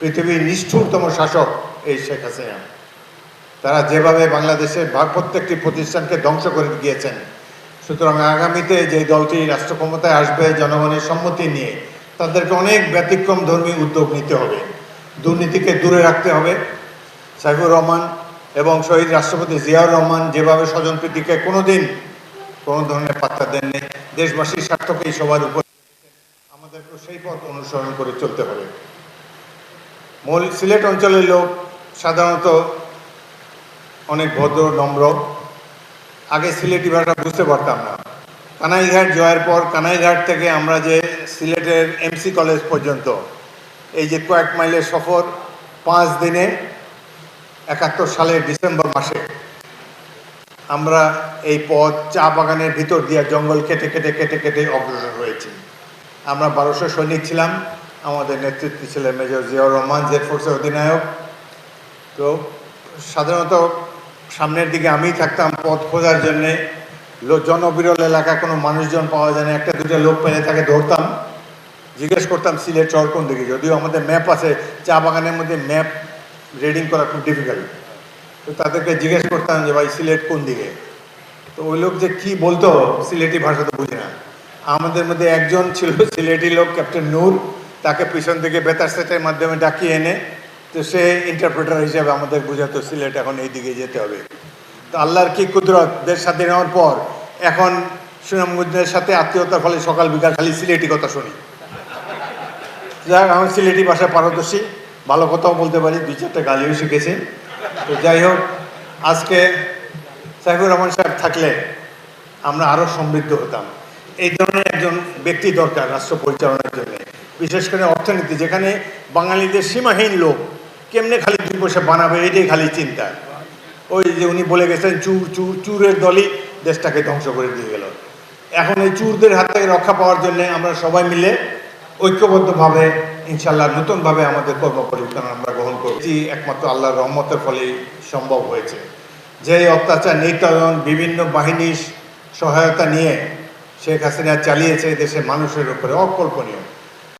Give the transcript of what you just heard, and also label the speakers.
Speaker 1: পৃথিবীর নিষ্ঠুরতম শাসক এই শেখ হাসিনা। তারা যেভাবে বাংলাদেশের প্রত্যেকটি প্রতিষ্ঠানকে ধ্বংস করে গিয়েছেন সুতরাং আগামীতে যে দলটি রাষ্ট্র ক্ষমতায় আসবে, জনগণের সম্মতি নিয়ে তাদেরকে অনেক ব্যতিক্রম ধর্মী উদ্যোগ নিতে হবে, দুর্নীতিকে দূরে রাখতে হবে। সাইফুর রহমান এবং শহীদ রাষ্ট্রপতি জিয়াউর রহমান যেভাবে স্বজনপ্রীতিকে কোনোদিন কোনো ধরনের পাত্তা দেননি, দেশবাসীর স্বার্থকেই সবার উপর আমাদেরকে সেই পথ অনুসরণ করে চলতে হবে। মূল, সিলেট অঞ্চলের লোক সাধারণত অনেক ভদ্র, নম্র। আগে সিলেটি ভাষা বুঝতে পারতাম না। কানাইঘাট জয়ের পর কানাইঘাট থেকে আমরা যে সিলেটের এমসি কলেজ পর্যন্ত, এই যে কয়েক মাইলের সফর, পাঁচ দিনে একাত্তর সালের ডিসেম্বর মাসে, আমরা এই পথ চা বাগানের ভিতর দিয়ে জঙ্গল কেটে কেটে কেটে কেটে অগ্রসর হয়েছি। আমরা বারোশো সৈনিক ছিলাম। আমাদের নেতৃত্বে ছিলেন মেজর জিয়াউর রহমান, জেড ফোর্সের অধিনায়ক। তো সাধারণত সামনের দিকে আমিই থাকতাম পথ খোঁজার জন্যে। জনবিরল এলাকা কোনো মানুষজন পাওয়া যায় না, একটা দুটো লোক পেলে তাকে ধরতাম। জিজ্ঞেস করতাম, সিলেট চর কোন দিকে? যদিও আমাদের ম্যাপ আছে, চা বাগানের মধ্যে ম্যাপ রিডিং করা খুব ডিফিকাল্ট তো তাদেরকে জিজ্ঞেস করতাম যে, ভাই, সিলেট কোন দিকে? তো ওই লোক যে কি বলতো, সিলেটি ভাষা তো বুঝি না। আমাদের মধ্যে একজন ছিল সিলেটি লোক, ক্যাপ্টেন নূর। তাকে পিছন থেকে বেতার সেটের মাধ্যমে ডাকিয়ে এনে তো সে ইন্টারপ্রেটার হিসেবে আমাদের বোঝাতো সিলেট এখন এই দিকে যেতে হবে। তো আল্লাহর কি কুদরত? দেশ স্বাধীন হওয়ার পর এখন সুনামগঞ্জের সাথে আত্মীয়তার ফলে সকাল বিকাল খালি সিলেটি কথা শুনি। যাই হোক, আমি সিলেটি ভাষায় পারদর্শী ভালো কথাও বলতে পারি দুই চারটে গালিও শিখেছি। তো যাই হোক আজকে সাইফুর রহমান সাহেব থাকলে আমরা আরও সমৃদ্ধ হতাম। এই ধরনের একজন ব্যক্তি দরকার রাষ্ট্র পরিচালনার জন্য। বিশেষ করে অর্থনীতি, যেখানে বাঙালিদের সীমাহীন লোক কেমনে খালি দুই পয়সা বানাবে, এটাই খালি চিন্তা। ওই যে উনি বলে গেছেন, চুর চুর, চুরের দলই দেশটাকে ধ্বংস করে দিয়ে গেল। এখন এই চুরদের হাত থেকে রক্ষা পাওয়ার জন্য আমরা সবাই মিলে ঐক্যবদ্ধভাবে ইনশাল্লাহ নতুনভাবে আমাদের কর্ম পরিবর্তন আমরা গ্রহণ করছি একমাত্র আল্লাহর রহমতের ফলেই সম্ভব হয়েছে। যে অত্যাচার, নির্যাতন, বিভিন্ন বাহিনীর সহায়তা নিয়ে শেখ হাসিনা চালিয়েছে, দেশের মানুষের উপরে অকল্পনীয়।